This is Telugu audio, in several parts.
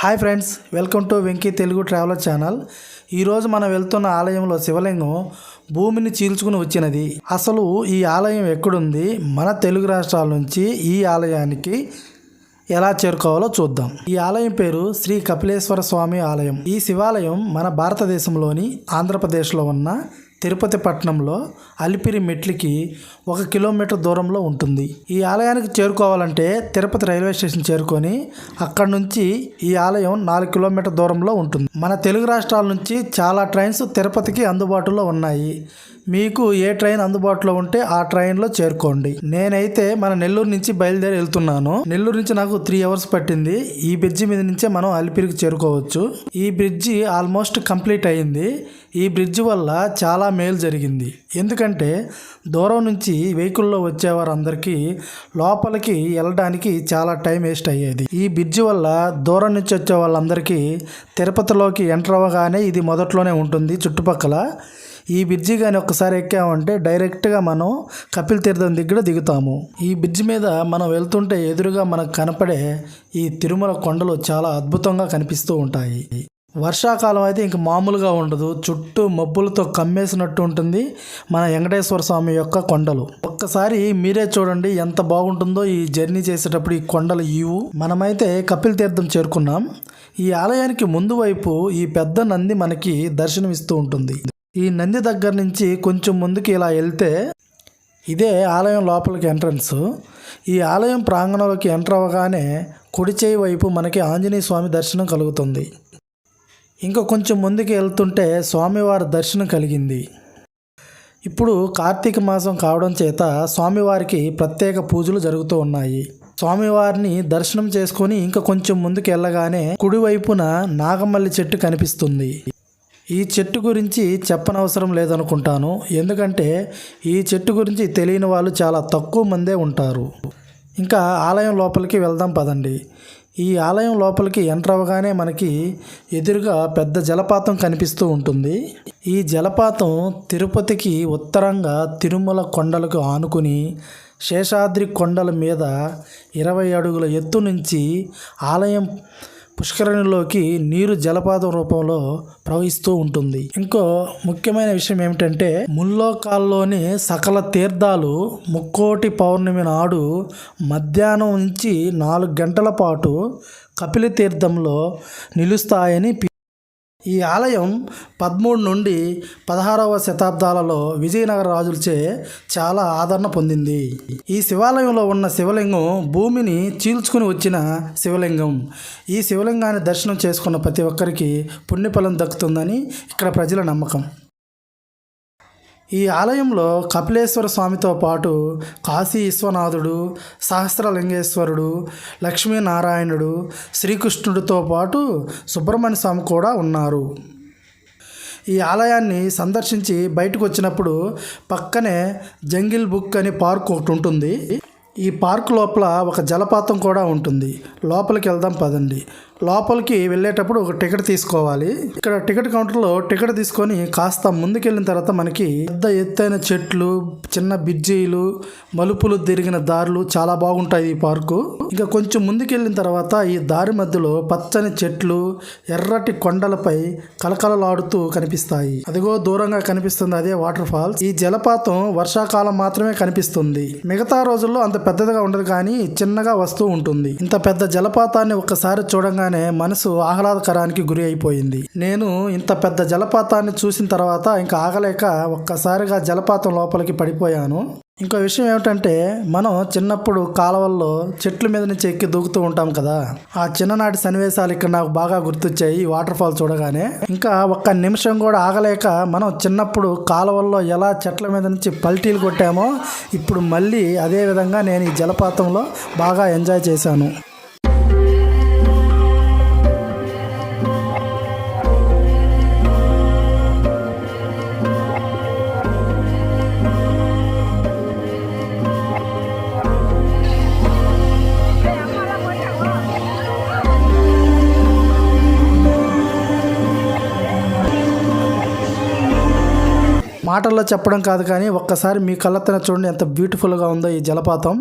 Hi friends welcome to Venky Telugu traveller channel. ఈరోజు మనం వెళ్తున్న ఆలయంలో శివలింగం భూమిని చీల్చుకుని వచ్చినది. అసలు ఈ ఆలయం ఎక్కడుంది? మన తెలుగు రాష్ట్రాల నుంచి ఈ ఆలయానికి ఎలా చేరుకోవాలో చూద్దాం. ఈ ఆలయం పేరు శ్రీ కపిలేశ్వర స్వామి ఆలయం. ఈ శివాలయం మన భారతదేశంలోని ఆంధ్రప్రదేశ్లో ఉన్న తిరుపతి పట్టణంలో అలిపిరి మెట్లకి ఒక కిలోమీటర్ దూరంలో ఉంటుంది. ఈ ఆలయానికి చేరుకోవాలంటే తిరుపతి రైల్వే స్టేషన్ చేరుకొని అక్కడ నుంచి ఈ ఆలయం నాలుగు కిలోమీటర్ దూరంలో ఉంటుంది. మన తెలుగు రాష్ట్రాల నుంచి చాలా ట్రైన్స్ తిరుపతికి అందుబాటులో ఉన్నాయి. మీకు ఏ ట్రైన్ అందుబాటులో ఉంటే ఆ ట్రైన్లో చేరుకోండి. నేనైతే మన నెల్లూరు నుంచి బయలుదేరి వెళ్తున్నాను. నెల్లూరు నుంచి నాకు త్రీ అవర్స్ పట్టింది. ఈ బ్రిడ్జి మీద నుంచే మనం అలిపిరికి చేరుకోవచ్చు. ఈ బ్రిడ్జి ఆల్మోస్ట్ కంప్లీట్ అయింది ఈ బ్రిడ్జి వల్ల చాలా మేలు జరిగింది. ఎందుకంటే దూరం నుంచి వెహికల్లో వచ్చేవారందరికీ లోపలికి వెళ్ళడానికి చాలా టైం వేస్ట్ అయ్యేది. ఈ బ్రిడ్జి వల్ల దూరం నుంచి వచ్చే వాళ్ళందరికీ తిరుపతిలోకి ఎంటర్ అవ్వగానే ఇది మొదట్లోనే ఉంటుంది చుట్టుపక్కల. ఈ బ్రిడ్జి కానీ ఒక్కసారి ఎక్కామంటే డైరెక్ట్గా మనం కపిల్ తీర్థం దగ్గర దిగుతాము. ఈ బ్రిడ్జి మీద మనం వెళ్తుంటే ఎదురుగా మనకు కనపడే ఈ తిరుమల కొండలు చాలా అద్భుతంగా కనిపిస్తూ ఉంటాయి. వర్షాకాలం అయితే ఇంక మామూలుగా ఉండదు. చుట్టూ మబ్బులతో కమ్మేసినట్టు ఉంటుంది మన వెంకటేశ్వర స్వామి యొక్క కొండలు. ఒక్కసారి మీరే చూడండి ఎంత బాగుంటుందో ఈ జర్నీ చేసేటప్పుడు ఈ కొండలు ఇవు మనమైతే కపిల్ తీర్థం చేరుకున్నాం. ఈ ఆలయానికి ముందు వైపు ఈ పెద్ద నంది మనకి దర్శనమిస్తూ ఉంటుంది. ఈ నంది దగ్గర నుంచి కొంచెం ముందుకి ఇలా వెళ్తే ఇదే ఆలయం లోపలికి ఎంట్రన్స్. ఈ ఆలయం ప్రాంగణంలోకి ఎంటర్ అవ్వగానే కుడి చేయి వైపు మనకి ఆంజనేయ స్వామి దర్శనం కలుగుతుంది. ఇంకా కొంచెం ముందుకు వెళ్తుంటే స్వామివారి దర్శనం కలిగింది. ఇప్పుడు కార్తీక మాసం కావడం చేత స్వామివారికి ప్రత్యేక పూజలు జరుగుతూ ఉన్నాయి. స్వామివారిని దర్శనం చేసుకొని ఇంకా కొంచెం ముందుకు వెళ్ళగానే కుడివైపున నాగమల్లి చెట్టు కనిపిస్తుంది. ఈ చెట్టు గురించి చెప్పనవసరం లేదనుకుంటాను. ఎందుకంటే ఈ చెట్టు గురించి తెలియని వాళ్ళు చాలా తక్కువ మందే ఉంటారు. ఇంకా ఆలయం లోపలికి వెళ్దాం పదండి. ఈ ఆలయం లోపలికి ఎంటర్ అవ్వగానే మనకి ఎదురుగా పెద్ద జలపాతం కనిపిస్తూ ఉంటుంది. ఈ జలపాతం తిరుపతికి ఉత్తరంగా తిరుమల కొండలకు ఆనుకుని శేషాద్రి కొండల మీద ఇరవై అడుగుల ఎత్తు నుంచి ఆలయం పుష్కరిణిలోకి నీరు జలపాతం రూపంలో ప్రవహిస్తూ ఉంటుంది. ఇంకో ముఖ్యమైన విషయం ఏమిటంటే ముల్లోకాల్లోని సకల తీర్థాలు ముక్కోటి పౌర్ణమి నాడు మధ్యాహ్నం నుంచి నాలుగు గంటల పాటు కపిలి తీర్థంలో నిలుస్తాయని ఈ ఆలయం పదమూడు నుండి పదహారవ శతాబ్దాలలో విజయనగర రాజులచే చాలా ఆదరణ పొందింది. ఈ శివాలయంలో ఉన్న శివలింగం భూమిని చీల్చుకుని వచ్చిన శివలింగం. ఈ శివలింగాన్ని దర్శనం చేసుకున్న ప్రతి ఒక్కరికి పుణ్యఫలం దక్కుతుందని ఇక్కడ ప్రజల నమ్మకం. ఈ ఆలయంలో కపిలేశ్వర స్వామితో పాటు కాశీ విశ్వనాథుడు సహస్రలింగేశ్వరుడు లక్ష్మీనారాయణుడు శ్రీకృష్ణుడితో పాటు సుబ్రహ్మణ్య స్వామి కూడా ఉన్నారు. ఈ ఆలయాన్ని సందర్శించి బయటకు వచ్చినప్పుడు పక్కనే జంగిల్ బుక్ అనే పార్క్ ఒకటి ఉంటుంది. ఈ పార్క్ లోపల ఒక జలపాతం కూడా ఉంటుంది. లోపలికి వెళ్దాం పదండి. లోపలికి వెళ్ళేటప్పుడు ఒక టికెట్ తీసుకోవాలి. ఇక్కడ టికెట్ కౌంటర్లో టికెట్ తీసుకొని కాస్త ముందుకెళ్ళిన తర్వాత మనకి పెద్ద ఎత్తైన చెట్లు చిన్న బిజ్జీలు మలుపులు తిరిగిన దారులు చాలా బాగుంటాయి ఈ పార్కు. ఇంకా కొంచెం ముందుకెళ్ళిన తర్వాత ఈ దారి మధ్యలో పచ్చని చెట్లు ఎర్రటి కొండలపై కలకలలాడుతూ కనిపిస్తాయి. అదిగో దూరంగా కనిపిస్తుంది అదే వాటర్ ఫాల్స్. ఈ జలపాతం వర్షాకాలం మాత్రమే కనిపిస్తుంది. మిగతా రోజుల్లో అంత పెద్దదిగా ఉండదు కానీ చిన్నగా వస్తూ ఉంటుంది. ఇంత పెద్ద జలపాతాన్ని ఒక్కసారి చూడగానే మనసు ఆహ్లాదకరానికి గురి అయిపోయింది. నేను ఇంత పెద్ద జలపాతాన్ని చూసిన తర్వాత ఇంకా ఆగలేక ఒక్కసారిగా జలపాతం లోపలికి పడిపోయాను. ఇంకో విషయం ఏమిటంటే మనం చిన్నప్పుడు కాలువల్లో చెట్ల మీద నుంచి ఎక్కి దూకుతూ ఉంటాం కదా. ఆ చిన్ననాటి సన్నివేశాలు ఇక్కడ నాకు బాగా గుర్తొచ్చాయి ఈ వాటర్ ఫాల్ చూడగానే. ఇంకా ఒక్క నిమిషం కూడా ఆగలేక మనం చిన్నప్పుడు కాలువల్లో ఎలా చెట్ల మీద నుంచి పల్టీలు కొట్టామో ఇప్పుడు మళ్ళీ అదే విధంగా నేను ఈ జలపాతంలో బాగా ఎంజాయ్ చేశాను. మాటల్లో చెప్పడం కాదు కానీ ఒక్కసారి మీ కళ్ళతోనే చూడండి ఎంత బ్యూటిఫుల్గా ఉందో ఈ జలపాతం.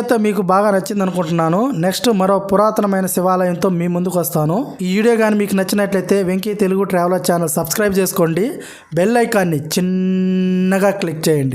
అయితే మీకు బాగా నచ్చింది అనుకుంటున్నాను. నెక్స్ట్ మరో పురాతనమైన శివాలయంతో మీ ముందుకు వస్తాను. ఈ వీడియో కానీ మీకు నచ్చినట్లయితే Venky Telugu traveller channel subscribe చేసుకోండి. బెల్ ఐకాన్ని చిన్నగా క్లిక్ చేయండి.